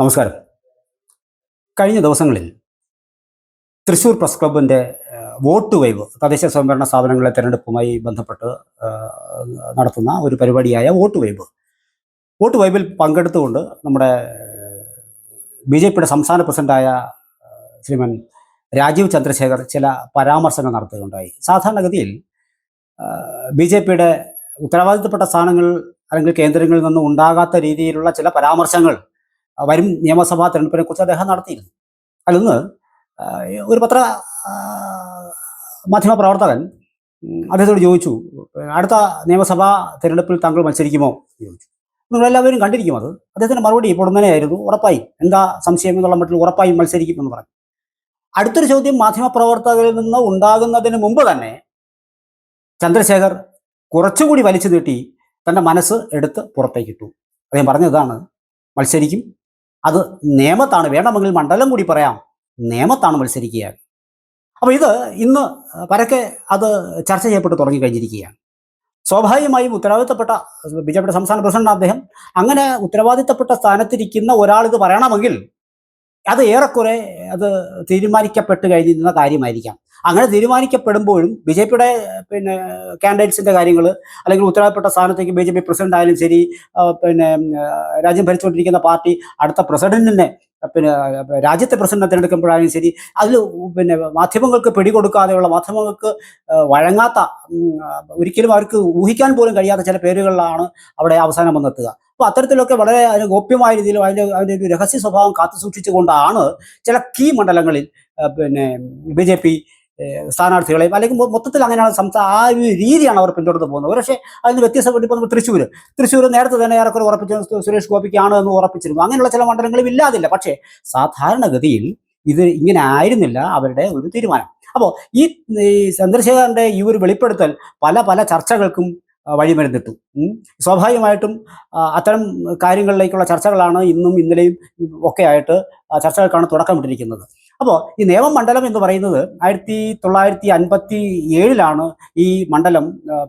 നമസ്കാരം. കഴിഞ്ഞ ദിവസങ്ങളിൽ തൃശൂർ പ്രസ് ക്ലബിന്റെ വോട്ട് വൈവ് തദ്ദേശ സ്വയംഭരണ സ്ഥാപനങ്ങളെ തിരഞ്ഞെടുപ്പുമായി ബന്ധപ്പെട്ട് നടത്തുന്ന ഒരു പരിപാടിയായ വോട്ട് വൈവ്. വോട്ട് വൈബിൽ പങ്കെടുത്തുകൊണ്ട് നമ്മുടെ ബി ജെ പിയുടെ സംസ്ഥാന പ്രസിഡന്റായ ശ്രീമൻ രാജീവ് ചന്ദ്രശേഖർ ചില പരാമർശങ്ങൾ നടത്തുകയുണ്ടായി. സാധാരണഗതിയിൽ ബി ജെ പിയുടെ ഉത്തരവാദിത്തപ്പെട്ട സ്ഥാനങ്ങൾ അല്ലെങ്കിൽ കേന്ദ്രങ്ങളിൽ നിന്നും ഉണ്ടാകാത്ത രീതിയിലുള്ള ചില പരാമർശങ്ങൾ വരും നിയമസഭാ തെരഞ്ഞെടുപ്പിനെ കുറിച്ച് അദ്ദേഹം നടത്തിയിരുന്നു. അതിലൊന്ന് ഒരു പത്ര മാധ്യമ പ്രവർത്തകൻ അദ്ദേഹത്തോട് ചോദിച്ചു അടുത്ത നിയമസഭാ തെരഞ്ഞെടുപ്പിൽ താങ്കൾ മത്സരിക്കുമോ? ചോദിച്ചു. നിങ്ങളെല്ലാവരും കണ്ടിരിക്കും അത്. അദ്ദേഹത്തിന്റെ മറുപടി ഇപ്പോൾ ആയിരുന്നു ഉറപ്പായി. എന്താ സംശയം എന്നുള്ള മട്ടിൽ ഉറപ്പായും മത്സരിക്കും എന്ന് പറഞ്ഞു. അടുത്തൊരു ചോദ്യം മാധ്യമപ്രവർത്തകരിൽ നിന്ന് ഉണ്ടാകുന്നതിന് മുമ്പ് തന്നെ ചന്ദ്രശേഖർ കുറച്ചുകൂടി വലിച്ചു നീട്ടി തന്റെ മനസ്സ് എടുത്ത് പുറത്തേക്കിട്ടു. അദ്ദേഹം പറഞ്ഞതാണ് മത്സരിക്കും അത് നിയമത്താണ് വേണമെങ്കിൽ മണ്ഡലം കൂടി പറയാം. നിയമത്താണ് മത്സരിക്കുക അപ്പോൾ ഇത് ഇന്ന് പരക്കെ അത് ചർച്ച ചെയ്യപ്പെട്ട് തുടങ്ങി കഴിഞ്ഞിരിക്കുകയാണ്. സ്വാഭാവികമായും ഉത്തരവാദിത്തപ്പെട്ട ബി ജെ പിയുടെ സംസ്ഥാന പ്രസിഡന്റ് അദ്ദേഹം. അങ്ങനെ ഉത്തരവാദിത്തപ്പെട്ട സ്ഥാനത്തിരിക്കുന്ന ഒരാൾ ഇത് പറയണമെങ്കിൽ അത് ഏറെക്കുറെ അത് തീരുമാനിക്കപ്പെട്ട് കഴിഞ്ഞിരുന്ന കാര്യമായിരിക്കാം. അങ്ങനെ തീരുമാനിക്കപ്പെടുമ്പോഴും ബി ജെ പിയുടെ പിന്നെ കാൻഡിഡേറ്റ്സിന്റെ കാര്യങ്ങൾ അല്ലെങ്കിൽ ഉത്തരവാദപ്പെട്ട സ്ഥാനത്തേക്ക് ബി ജെ പി പ്രസിഡന്റ് ആയാലും ശരി പിന്നെ രാജ്യം ഭരിച്ചുകൊണ്ടിരിക്കുന്ന പാർട്ടി അടുത്ത പ്രസിഡന്റിനെ പിന്നെ രാജ്യത്തെ പ്രസിഡന്റിനെ തിരഞ്ഞെടുക്കുമ്പോഴായാലും ശരി അതിൽ പിന്നെ മാധ്യമങ്ങൾക്ക് പിടികൊടുക്കാതെയുള്ള മാധ്യമങ്ങൾക്ക് വഴങ്ങാത്ത ഒരിക്കലും അവർക്ക് ഊഹിക്കാൻ പോലും കഴിയാത്ത ചില പേരുകളിലാണ് അവിടെ അവസാനം വന്നെത്തുക. അപ്പോൾ അത്തരത്തിലൊക്കെ വളരെ ഗോപ്യമായ രീതിയിലും അതിന്റെ അതിന്റെ ഒരു രഹസ്യ സ്വഭാവം കാത്തു സൂക്ഷിച്ചുകൊണ്ടാണ് ചില കീ മണ്ഡലങ്ങളിൽ പിന്നെ ബി ജെ പി സ്ഥാനാർത്ഥികളെയും അല്ലെങ്കിൽ മൊത്തത്തിൽ അങ്ങനെയാണ് സംസ്ഥാന ആ ഒരു രീതിയാണ് അവർ പിന്തുടർന്ന് പോകുന്നത്. പക്ഷേ അതിന് വ്യത്യസ്തപ്പെട്ട് ഇപ്പോൾ തൃശ്ശൂർ തൃശ്ശൂർ നേരത്തെ തന്നെ ഏറെക്കുറെ ഉറപ്പിച്ചു സുരേഷ് ഗോപിക്കാണ് എന്ന് ഉറപ്പിച്ചിരുന്നു. അങ്ങനെയുള്ള ചില മണ്ഡലങ്ങളും ഇല്ലാതില്ല. പക്ഷേ സാധാരണഗതിയിൽ ഇത് ഇങ്ങനെ ആയിരുന്നില്ല അവരുടെ ഒരു തീരുമാനം. അപ്പോൾ ഈ ചന്ദ്രശേഖരന്റെ ഈ ഒരു വെളിപ്പെടുത്തൽ പല പല ചർച്ചകൾക്കും വഴിമരുന്നിട്ടു. സ്വാഭാവികമായിട്ടും അത്തരം കാര്യങ്ങളിലേക്കുള്ള ചർച്ചകളാണ് ഇന്നും ഇന്നലെയും ഒക്കെ ആയിട്ട് ചർച്ചകൾക്കാണ് തുടക്കമിട്ടിരിക്കുന്നത് അപ്പോൾ ഈ നേമം മണ്ഡലം എന്ന് പറയുന്നത് ആയിരത്തി തൊള്ളായിരത്തി അൻപത്തി ഏഴിലാണ് ഈ മണ്ഡലം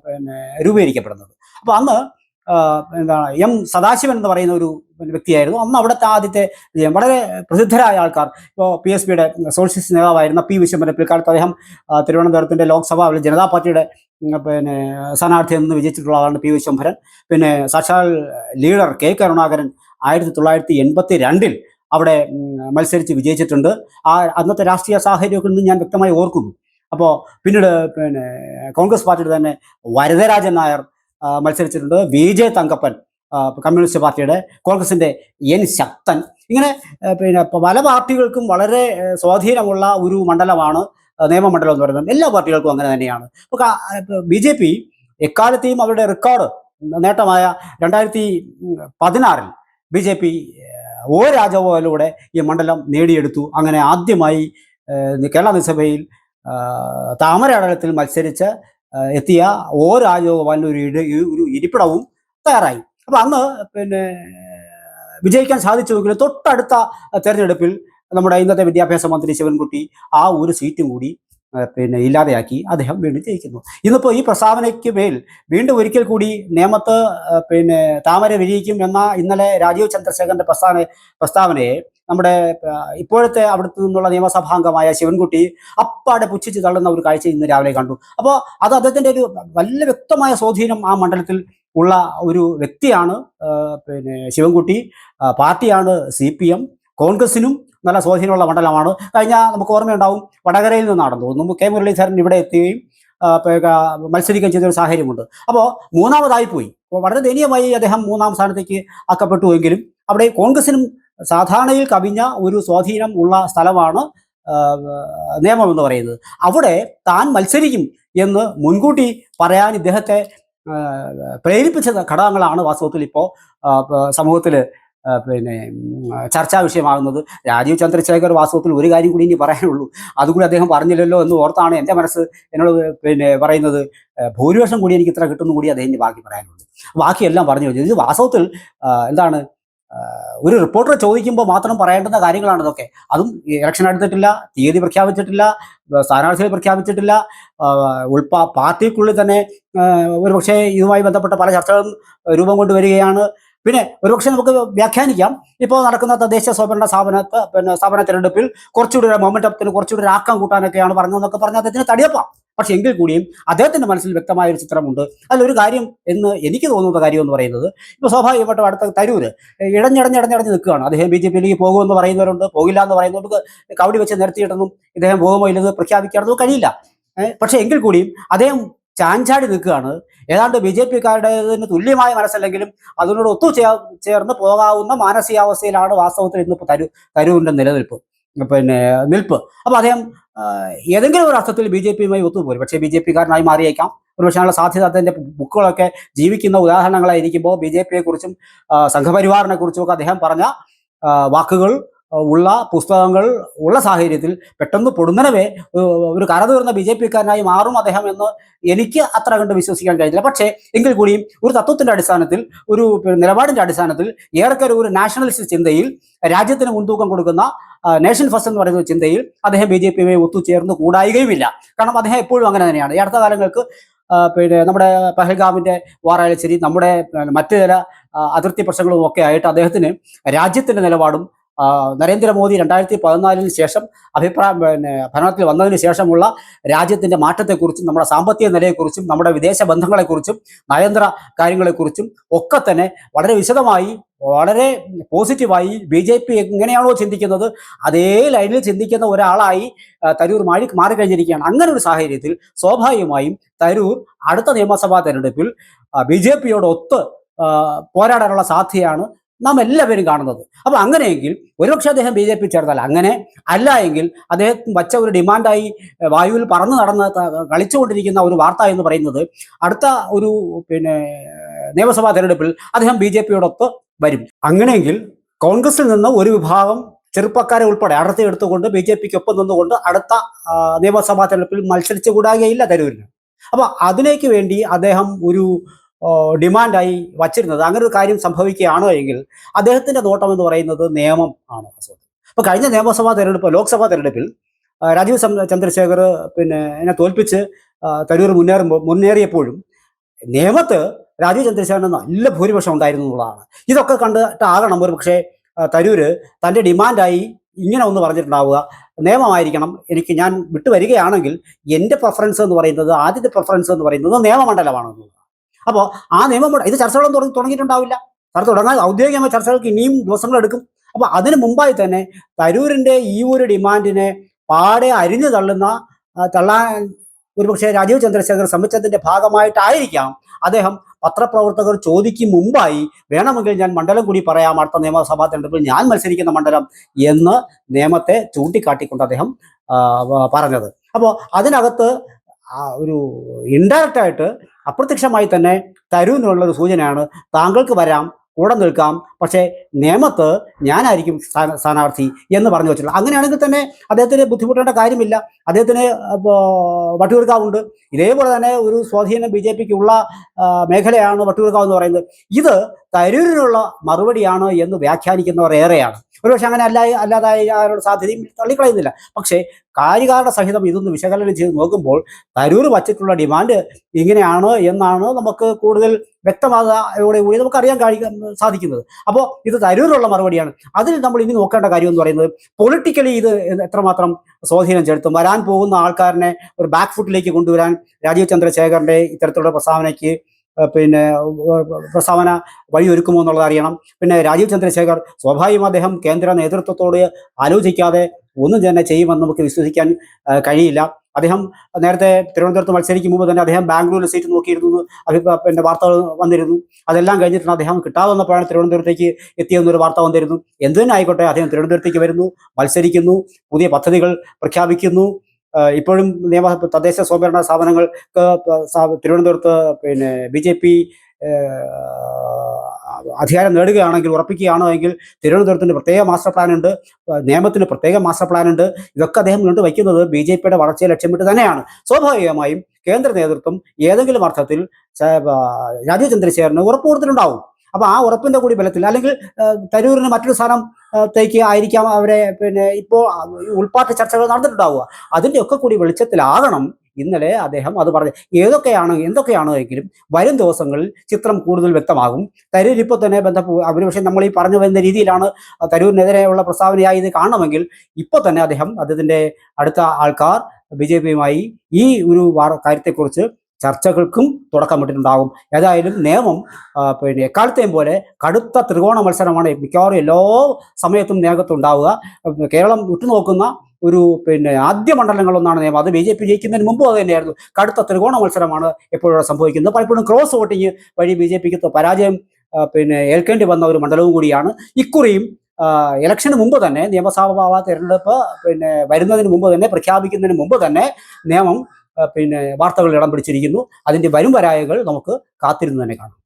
പിന്നെ രൂപീകരിക്കപ്പെടുന്നത്. അപ്പോൾ അന്ന് എന്താണ് എം സദാശിവൻ എന്ന് പറയുന്ന ഒരു വ്യക്തിയായിരുന്നു. അന്ന് അവിടുത്തെ ആദ്യത്തെ വളരെ പ്രസിദ്ധരായ ആൾക്കാർ. ഇപ്പോൾ പി എസ് പിയുടെ സോഷ്യലിസ്റ്റ് നേതാവായിരുന്ന പി വിശ്വംഭരൻ. പിൽക്കാലത്ത് അദ്ദേഹം തിരുവനന്തപുരത്തിന്റെ ലോക്സഭ ജനതാ പാർട്ടിയുടെ പിന്നെ സ്ഥാനാർത്ഥി എന്ന് വിജയിച്ചിട്ടുള്ള ആളാണ് പി വിശ്വംഭരൻ. പിന്നെ സാക്ഷാൽ ലീഡർ കെ കരുണാകരൻ ആയിരത്തി തൊള്ളായിരത്തി എൺപത്തി രണ്ടിൽ അവിടെ മത്സരിച്ച് വിജയിച്ചിട്ടുണ്ട്. ആ അന്നത്തെ രാഷ്ട്രീയ സാഹചര്യമൊക്കെ ഇന്ന് ഞാൻ വ്യക്തമായി ഓർക്കുന്നു. അപ്പോൾ പിന്നീട് പിന്നെ കോൺഗ്രസ് പാർട്ടിയുടെ തന്നെ വരദരാജൻ നായർ മത്സരിച്ചിട്ടുണ്ട്. വി. ജെ. തങ്കപ്പൻ കമ്മ്യൂണിസ്റ്റ് പാർട്ടിയുടെ കോൺഗ്രസിന്റെ എൻ. ശക്തൻ. ഇങ്ങനെ പിന്നെ പല പാർട്ടികൾക്കും വളരെ സ്വാധീനമുള്ള ഒരു മണ്ഡലമാണ് നിയമമണ്ഡലം എന്ന് പറയുന്നത്. എല്ലാ പാർട്ടികൾക്കും അങ്ങനെ തന്നെയാണ്. ബി. ജെ. പി എക്കാലത്തെയും അവരുടെ റെക്കോർഡ് നേട്ടമായ രണ്ടായിരത്തി പതിനാറിൽ ബി. ജെ. പി ഓ രാജഗോപാലിലൂടെ ഈ മണ്ഡലം നേടിയെടുത്തു. അങ്ങനെ ആദ്യമായി കേരള നിയമസഭയിൽ താമര അടലത്തിൽ മത്സരിച്ച് എത്തിയ ഓ രാജഗോപാലിന് ഒരു ഇട ഒരു ഇരിപ്പിടവും തയ്യാറായി. അപ്പൊ അന്ന് പിന്നെ വിജയിക്കാൻ സാധിച്ചുവെങ്കിലും തൊട്ടടുത്ത തെരഞ്ഞെടുപ്പിൽ നമ്മുടെ ഇന്നത്തെ വിദ്യാഭ്യാസ മന്ത്രി ശിവൻകുട്ടി ആ ഒരു സീറ്റും കൂടി പിന്നെ ഇല്ലാതെയാക്കി അദ്ദേഹം വീണ്ടും ജയിക്കുന്നു. ഇന്നിപ്പോൾ ഈ പ്രസ്താവനയ്ക്ക് മേൽ വീണ്ടും ഒരിക്കൽ കൂടി നിയമത്ത് പിന്നെ താമര വിരിയിക്കും എന്ന ഇന്നലെ രാജീവ് ചന്ദ്രശേഖരന്റെ പ്രസ്താവന പ്രസ്താവനയെ നമ്മുടെ ഇപ്പോഴത്തെ അവിടുത്തെ നിന്നുള്ള നിയമസഭാംഗമായ ശിവൻകുട്ടി അപ്പാടെ പുച്ഛിച്ച് തള്ളുന്ന ഒരു കാഴ്ച ഇന്ന് രാവിലെ കണ്ടു. അപ്പോൾ അത് അദ്ദേഹത്തിന്റെ ഒരു നല്ല വ്യക്തമായ സ്വാധീനം ആ മണ്ഡലത്തിൽ ഉള്ള ഒരു വ്യക്തിയാണ് പിന്നെ ശിവൻകുട്ടി. പാർട്ടിയാണ് സി പി എം. കോൺഗ്രസിനും നല്ല സ്വാധീനമുള്ള മണ്ഡലമാണ്. കഴിഞ്ഞ നമുക്ക് ഓർമ്മയുണ്ടാവും വടകരയിൽ നിന്നാണെന്ന് തോന്നുന്നു. കെ മുരളീധരൻ ഇവിടെ എത്തുകയും മത്സരിക്കുകയും ചെയ്ത ഒരു സാഹചര്യമുണ്ട്. അപ്പോൾ മൂന്നാമതായി പോയി. വളരെ ദയനീയമായി അദ്ദേഹം മൂന്നാം സ്ഥാനത്തേക്ക് ആക്കപ്പെട്ടുവെങ്കിലും അവിടെ കോൺഗ്രസിനും സാധാരണയിൽ കവിഞ്ഞ ഒരു സ്വാധീനം ഉള്ള സ്ഥലമാണ് നിയമം എന്ന് പറയുന്നത്. അവിടെ താൻ മത്സരിക്കും എന്ന് മുൻകൂട്ടി പറയാൻ ഇദ്ദേഹത്തെ പ്രേരിപ്പിച്ച ഘടകങ്ങളാണ് വാസ്തവത്തിൽ ഇപ്പോൾ സമൂഹത്തിൽ പിന്നെ ചർച്ചാ വിഷയമാകുന്നത്. രാജീവ് ചന്ദ്രശേഖർ വാസ്തവത്തിൽ ഒരു കാര്യം കൂടി ഇനി പറയാനുള്ളൂ. അതുകൂടി അദ്ദേഹം പറഞ്ഞില്ലല്ലോ എന്ന് ഓർത്താണ് എന്റെ മനസ്സ് എന്നോട് പിന്നെ പറയുന്നത്. ഭൂരിപക്ഷം കൂടി എനിക്ക് ഇത്ര കിട്ടുന്നു കൂടി അദ്ദേഹം ബാക്കി പറയാനുള്ളൂ. ബാക്കിയെല്ലാം പറഞ്ഞു കഴിഞ്ഞു ഇത് വാസ്തവത്തിൽ എന്താണ് ഒരു റിപ്പോർട്ടർ ചോദിക്കുമ്പോൾ മാത്രം പറയേണ്ടുന്ന കാര്യങ്ങളാണ് ഇതൊക്കെ. അതും ഇലക്ഷൻ എടുത്തിട്ടില്ല തീയതി പ്രഖ്യാപിച്ചിട്ടില്ല സ്ഥാനാർത്ഥികൾ പ്രഖ്യാപിച്ചിട്ടില്ല ഉൾപാ പാർട്ടിക്കുള്ളിൽ തന്നെ ഒരുപക്ഷെ ഇതുമായി ബന്ധപ്പെട്ട പല ചർച്ചകളും രൂപം കൊണ്ടുവരികയാണ്. പിന്നെ ഒരുപക്ഷെ നമുക്ക് വ്യാഖ്യാനിക്കാം. ഇപ്പോൾ നടക്കുന്ന തദ്ദേശ സ്വയംഭരണ സ്ഥാപന പിന്നെ സ്ഥാപന തിരഞ്ഞെടുപ്പിൽ കുറച്ചുകൂടി ഒരു മൊമെന്റത്തിന് കുറച്ചുകൂടി ഒരാക്കം കൂട്ടാനൊക്കെയാണ് പറഞ്ഞതെന്നൊക്കെ പറഞ്ഞ് അദ്ദേഹത്തിന് തടിയപ്പാം. പക്ഷെ എങ്കിൽ കൂടിയും അദ്ദേഹത്തിന്റെ മനസ്സിൽ വ്യക്തമായ ഒരു ചിത്രമുണ്ട്. അതിലൊരു കാര്യം എന്ന് എനിക്ക് തോന്നുന്ന കാര്യം എന്ന് പറയുന്നത് ഇപ്പോൾ സ്വാഭാവികമായിട്ടും അടുത്ത തരൂര് ഇടഞ്ഞിടഞ്ഞിടഞ്ഞിടഞ്ഞ് നിൽക്കുകയാണ്. അദ്ദേഹം ബി ജെ പിയിലേക്ക് പോകുമെന്ന് പറയുന്നവരുണ്ട് പോകില്ല എന്ന് പറയുന്നവർക്ക് കവടി വെച്ച് നിരത്തിയിട്ടൊന്നും ഇദ്ദേഹം പോകുമോ ഇല്ലെന്ന് പ്രഖ്യാപിക്കാനൊന്നും കഴിയില്ല. പക്ഷെ എങ്കിൽ കൂടിയും അദ്ദേഹം ചാഞ്ചാടി നിൽക്കുകയാണ്. ഏതാണ്ട് ബി ജെ പിക്കാരുടേതിന് തുല്യമായ മനസ്സല്ലെങ്കിലും അതിനോട് ഒത്തു ചേർന്ന് പോകാവുന്ന മാനസികാവസ്ഥയിലാണ് വാസ്തവത്തിൽ ഇന്നിപ്പോൾ തരൂ തരൂരിന്റെ നിലനിൽപ്പ്. പിന്നെ നിൽപ്പ്. അപ്പൊ അദ്ദേഹം ഏതെങ്കിലും ഒരു അർത്ഥത്തിൽ ബി ജെ പിയുമായി ഒത്തുപോരും പക്ഷേ ബി ജെ പിക്കാരനായി മാറിയേക്കാം. ഒരുപക്ഷെ അതിനുള്ള സാധ്യത അദ്ദേഹത്തിന്റെ ബുക്കുകളൊക്കെ ജീവിക്കുന്ന ഉദാഹരണങ്ങളായിരിക്കുമ്പോൾ ബി ജെ പിയെ കുറിച്ചും സംഘപരിവാറിനെ കുറിച്ചും ഒക്കെ അദ്ദേഹം പറഞ്ഞ വാക്കുകൾ ഉള്ള പുസ്തകങ്ങൾ ഉള്ള സാഹചര്യത്തിൽ പെട്ടെന്ന് പൊടുന്നനവേ ഒരു കരതീർന്ന ബി ജെ പിക്കാരനായി മാറും അദ്ദേഹം എന്ന് എനിക്ക് അത്ര കണ്ട് വിശ്വസിക്കാൻ കഴിഞ്ഞില്ല. പക്ഷേ എങ്കിൽ കൂടിയും ഒരു തത്വത്തിന്റെ അടിസ്ഥാനത്തിൽ ഒരു നിലപാടിന്റെ അടിസ്ഥാനത്തിൽ ഏറെക്കുറെ ഒരു നാഷണലിസ്റ്റ് ചിന്തയിൽ രാജ്യത്തിന് മുൻതൂക്കം കൊടുക്കുന്ന നേഷൻ ഫസ്റ്റ് എന്ന് പറയുന്ന ചിന്തയിൽ അദ്ദേഹം ബി ജെ പിയുമായി ഒത്തുചേർന്ന് കൂടായികയുമില്ല. കാരണം അദ്ദേഹം എപ്പോഴും അങ്ങനെ തന്നെയാണ്. ഈ അടുത്ത കാലങ്ങൾക്ക് പിന്നെ നമ്മുടെ പഹൽഗാമിന്റെ വാറായാലും ശരി നമ്മുടെ മറ്റു ചില അതിർത്തി പ്രശ്നങ്ങളും ഒക്കെ ആയിട്ട് അദ്ദേഹത്തിന് രാജ്യത്തിന്റെ നിലപാടും നരേന്ദ്രമോദി രണ്ടായിരത്തി പതിനാലിന് ശേഷം അഭിപ്രായം പിന്നെ ഭരണത്തിൽ വന്നതിന് ശേഷമുള്ള രാജ്യത്തിന്റെ മാറ്റത്തെക്കുറിച്ചും നമ്മുടെ സാമ്പത്തിക നിലയെക്കുറിച്ചും നമ്മുടെ വിദേശ ബന്ധങ്ങളെക്കുറിച്ചും നയതന്ത്ര കാര്യങ്ങളെക്കുറിച്ചും ഒക്കെ തന്നെ വളരെ വിശദമായി വളരെ പോസിറ്റീവായി ബി ജെ പി എങ്ങനെയാണോ ചിന്തിക്കുന്നത് അതേ ലൈനിൽ ചിന്തിക്കുന്ന ഒരാളായി തരൂർ മാഴി മാറിക്കഴിഞ്ഞിരിക്കുകയാണ്. അങ്ങനെ ഒരു സാഹചര്യത്തിൽ സ്വാഭാവികമായും തരൂർ അടുത്ത നിയമസഭാ തെരഞ്ഞെടുപ്പിൽ ബി ജെ പിയോട് ഒത്ത് പോരാടാനുള്ള സാധ്യതയാണ് നാം എല്ലാവരും കാണുന്നത്. അപ്പൊ അങ്ങനെയെങ്കിൽ ഒരുപക്ഷെ അദ്ദേഹം ബി ജെ പി ചേർന്നാൽ അങ്ങനെ അല്ല എങ്കിൽ അദ്ദേഹം വച്ച ഒരു ഡിമാൻഡായി വായുവിൽ പറന്നു നടന്ന് കളിച്ചുകൊണ്ടിരിക്കുന്ന ഒരു വാർത്ത എന്ന് പറയുന്നത് അടുത്ത ഒരു പിന്നെ നിയമസഭാ തെരഞ്ഞെടുപ്പിൽ അദ്ദേഹം ബി ജെ പിയോടൊത്ത് വരും. അങ്ങനെയെങ്കിൽ കോൺഗ്രസിൽ നിന്ന് ഒരു വിഭാഗം ചെറുപ്പക്കാരെ ഉൾപ്പെടെ അടർത്തി എടുത്തുകൊണ്ട് ബി ജെ പിക്ക് ഒപ്പം നിന്നുകൊണ്ട് അടുത്ത നിയമസഭാ തെരഞ്ഞെടുപ്പിൽ മത്സരിച്ചു കൂടാകയില്ല തരൂരിന്. അപ്പൊ അതിലേക്ക് വേണ്ടി അദ്ദേഹം ഒരു ഡിമാൻഡായി വച്ചിരുന്നത്. അങ്ങനെ ഒരു കാര്യം സംഭവിക്കുകയാണോ എങ്കിൽ അദ്ദേഹത്തിന്റെ നോട്ടം എന്ന് പറയുന്നത് നിയമം ആണ് വാസ്തവത്തിൽ. അപ്പൊ കഴിഞ്ഞ നിയമസഭാ തെരഞ്ഞെടുപ്പ് ലോക്സഭാ തെരഞ്ഞെടുപ്പിൽ രാജീവ് ചന്ദ്രശേഖർ പിന്നെ എന്നെ തോൽപ്പിച്ച് തരൂർ മുന്നേറുമ്പോൾ മുന്നേറിയപ്പോഴും നിയമത്ത് രാജീവ് ചന്ദ്രശേഖരന് നല്ല ഭൂരിപക്ഷം ഉണ്ടായിരുന്നു എന്നുള്ളതാണ്. ഇതൊക്കെ കണ്ടിട്ടാകണം ഒരു പക്ഷേ തരൂര് തന്റെ ഡിമാൻഡായി ഇങ്ങനെ ഒന്ന് പറഞ്ഞിട്ടുണ്ടാവുക. നിയമമായിരിക്കണം. എനിക്ക് ഞാൻ വിട്ടുവരികയാണെങ്കിൽ എന്റെ പ്രിഫറൻസ് എന്ന് പറയുന്നത് ആദ്യത്തെ പ്രിഫറൻസ് എന്ന് പറയുന്നത് നിയമമണ്ഡലമാണ് എന്നുള്ളതാണ് അപ്പോൾ ആ നിയമം ഇത് ചർച്ചകളൊന്നും തുടങ്ങി തുടങ്ങിയിട്ടുണ്ടാവില്ല. ചർച്ച തുടങ്ങാൻ ഔദ്യോഗികമായ ചർച്ചകൾക്ക് ഇനിയും ദിവസങ്ങളെടുക്കും. അപ്പോൾ അതിനു മുമ്പായി തന്നെ തരൂരിന്റെ ഈ ഒരു ഡിമാൻഡിനെ പാടെ അരിഞ്ഞു തള്ളുന്ന തള്ളാൻ ഒരുപക്ഷെ രാജീവ് ചന്ദ്രശേഖർ ശ്രമിച്ചതിന്റെ ഭാഗമായിട്ടായിരിക്കാം അദ്ദേഹം പത്രപ്രവർത്തകർ ചോദിക്കും മുമ്പായി വേണമെങ്കിൽ ഞാൻ മണ്ഡലം കൂടി പറയാം അടുത്ത നിയമസഭാ തെരഞ്ഞെടുപ്പിൽ ഞാൻ മത്സരിക്കുന്ന മണ്ഡലം എന്ന് നിയമത്തെ ചൂണ്ടിക്കാട്ടിക്കൊണ്ട് അദ്ദേഹം പറഞ്ഞത്. അപ്പോൾ അതിനകത്ത് ഒരു ഇൻഡയറക്റ്റ് ആയിട്ട് അപ്രത്യക്ഷമായി തന്നെ തരൂ ഒരു സൂചനയാണ്. താങ്കൾക്ക് വരാം കൂടെ നിൽക്കാം പക്ഷേ നിയമത്ത് ഞാനായിരിക്കും സ്ഥാന- സ്ഥാനാർത്ഥി എന്ന് പറഞ്ഞു വെച്ചിട്ടുള്ളത്. അങ്ങനെയാണെങ്കിൽ തന്നെ അദ്ദേഹത്തിന് ബുദ്ധിമുട്ടേണ്ട കാര്യമില്ല. അദ്ദേഹത്തിന് വട്ടിയൂർക്കാവുണ്ട്. ഇതേപോലെ തന്നെ ഒരു സ്വാധീനം ബി ജെ പിക്ക് ഉള്ള മേഖലയാണ് വട്ടിയൂർക്കാവ് എന്ന് പറയുന്നത്. ഇത് തരൂരിനുള്ള മറുപടിയാണ് എന്ന് വ്യാഖ്യാനിക്കുന്നവർ ഏറെയാണ്. ഒരുപക്ഷെ അങ്ങനെ അല്ല അല്ലാതായ സാധ്യതയും തള്ളിക്കളയുന്നില്ല. പക്ഷേ കാര്യകാരണ സഹിതം ഇതൊന്ന് വിശകലനം ചെയ്ത് നോക്കുമ്പോൾ തരൂർ വച്ചിട്ടുള്ള ഡിമാൻഡ് ഇങ്ങനെയാണ് എന്നാണ് നമുക്ക് കൂടുതൽ വ്യക്തമാകയോടെ കൂടി നമുക്ക് അറിയാൻ കഴിയാൻ സാധിക്കുന്നത്. അപ്പോൾ ഇത് തരൂരുള്ള മറുപടിയാണ്. അതിൽ നമ്മൾ ഇനി നോക്കേണ്ട കാര്യം എന്ന് പറയുന്നത് പൊളിറ്റിക്കലി ഇത് എത്രമാത്രം സ്വാധീനം ചെലുത്തും. വരാൻ പോകുന്ന ആൾക്കാരനെ ഒരു ബാക്ക് ഫുട്ടിലേക്ക് കൊണ്ടുവരാൻ രാജീവ് ചന്ദ്രശേഖറിന്റെ ഇത്തരത്തിലുള്ള പ്രസ്താവനയ്ക്ക് പിന്നെ പ്രസ്താവന വഴിയൊരുക്കുമോ എന്നുള്ളത് അറിയണം. പിന്നെ രാജീവ് ചന്ദ്രശേഖർ സ്വാഭാവികം അദ്ദേഹം കേന്ദ്ര നേതൃത്വത്തോട് ആലോചിക്കാതെ ഒന്നും തന്നെ ചെയ്യുമെന്ന് നമുക്ക് വിശ്വസിക്കാൻ കഴിയില്ല. അദ്ദേഹം നേരത്തെ തിരുവനന്തപുരത്ത് മത്സരിക്കും മുമ്പ് തന്നെ അദ്ദേഹം ബാംഗ്ലൂരിൽ സീറ്റ് നോക്കിയിരുന്നു പിന്നെ വാർത്തകൾ വന്നിരുന്നു. അതെല്ലാം കഴിഞ്ഞിട്ടാണ് അദ്ദേഹം കിട്ടാതെ വന്നപ്പോഴാണ് തിരുവനന്തപുരത്തേക്ക് എത്തിയെന്നൊരു വാർത്ത വന്നിരുന്നു. എന്തു തന്നെ ആയിക്കോട്ടെ അദ്ദേഹം തിരുവനന്തപുരത്തേക്ക് വരുന്നു മത്സരിക്കുന്നു പുതിയ പദ്ധതികൾ പ്രഖ്യാപിക്കുന്നു. ഇപ്പോഴും നിയമ തദ്ദേശ സ്വയംഭരണ സ്ഥാപനങ്ങൾക്ക് സ്ഥാ- തിരുവനന്തപുരത്ത് പിന്നെ ബി ജെ പി അധികാരം നേടുകയാണെങ്കിൽ ഉറപ്പിക്കുകയാണോ എങ്കിൽ തിരുവനന്തപുരത്തിന് പ്രത്യേക മാസ്റ്റർ പ്ലാൻ ഉണ്ട് നിയമത്തിന് പ്രത്യേക മാസ്റ്റർ പ്ലാൻ ഉണ്ട് ഇതൊക്കെ അദ്ദേഹം മുന്നോട്ട് വയ്ക്കുന്നത് ബി ജെ പിയുടെ വളർച്ചയെ ലക്ഷ്യമിട്ട് തന്നെയാണ്. സ്വാഭാവികമായും കേന്ദ്ര നേതൃത്വം ഏതെങ്കിലും അർത്ഥത്തിൽ രാജീവ് ചന്ദ്രശേഖരന് ഉറപ്പ് കൊടുത്തിട്ടുണ്ടാവും. അപ്പൊ ആ ഉറപ്പിന്റെ കൂടി ബലത്തിൽ അല്ലെങ്കിൽ തരൂരിന് മറ്റൊരു സ്ഥാനം തേക്ക് ആയിരിക്കാം അവരെ പിന്നെ ഇപ്പോ ഉൾപ്പാട്ട് ചർച്ചകൾ നടന്നിട്ടുണ്ടാവുക. അതിന്റെ ഒക്കെ കൂടി വെളിച്ചത്തിലാകണം. ഇന്നലെ അദ്ദേഹം അത് പറഞ്ഞു ഏതൊക്കെയാണ് എന്തൊക്കെയാണ് എങ്കിലും വരും ദിവസങ്ങളിൽ ചിത്രം കൂടുതൽ വ്യക്തമാകും. തരൂർ ഇപ്പോൾ തന്നെ ബന്ധപ്പെ പക്ഷേ നമ്മൾ ഈ പറഞ്ഞു വരുന്ന രീതിയിലാണ് തരൂരിനെതിരെയുള്ള പ്രസ്താവനയായി ഇത് കാണണമെങ്കിൽ ഇപ്പോൾ തന്നെ അദ്ദേഹം അദ്ദേഹത്തിന്റെ അടുത്ത ആൾക്കാർ ബി ജെ പിയുമായി ഈ ഒരു കാര്യത്തെക്കുറിച്ച് ചർച്ചകൾക്കും തുടക്കമിട്ടിട്ടുണ്ടാകും ഏതായാലും നിയമം പിന്നെ എക്കാലത്തെയും പോലെ കടുത്ത ത്രികോണ മത്സരമാണ് മിക്കവാറും എല്ലാ സമയത്തും നേകത്തുണ്ടാവുക കേരളം ഉറ്റുനോക്കുന്ന ഒരു പിന്നെ ആദ്യ മണ്ഡലങ്ങളൊന്നാണ് നിയമം. അത് ബി ജെ പി ജയിക്കുന്നതിന് മുമ്പ് അത് തന്നെയായിരുന്നു. കടുത്ത ത്രികോണ മത്സരമാണ് എപ്പോഴും സംഭവിക്കുന്നത്. പലപ്പോഴും ക്രോസ് വോട്ടിങ് വഴി ബി ജെ പിക്ക് പരാജയം പിന്നെ ഏൽക്കേണ്ടി വന്ന ഒരു മണ്ഡലവും കൂടിയാണ്. ഇക്കുറിയും ഇലക്ഷന് മുമ്പ് തന്നെ നിയമസഭാ തെരഞ്ഞെടുപ്പ് പിന്നെ വരുന്നതിന് മുമ്പ് തന്നെ പ്രഖ്യാപിക്കുന്നതിന് മുമ്പ് തന്നെ നിയമം പിന്നെ വാർത്തകൾ ഇടം പിടിച്ചിരിക്കുന്നു. അതിന്റെ വരും വരായകൾ നമുക്ക് കാത്തിരുന്ന് തന്നെ കാണാം.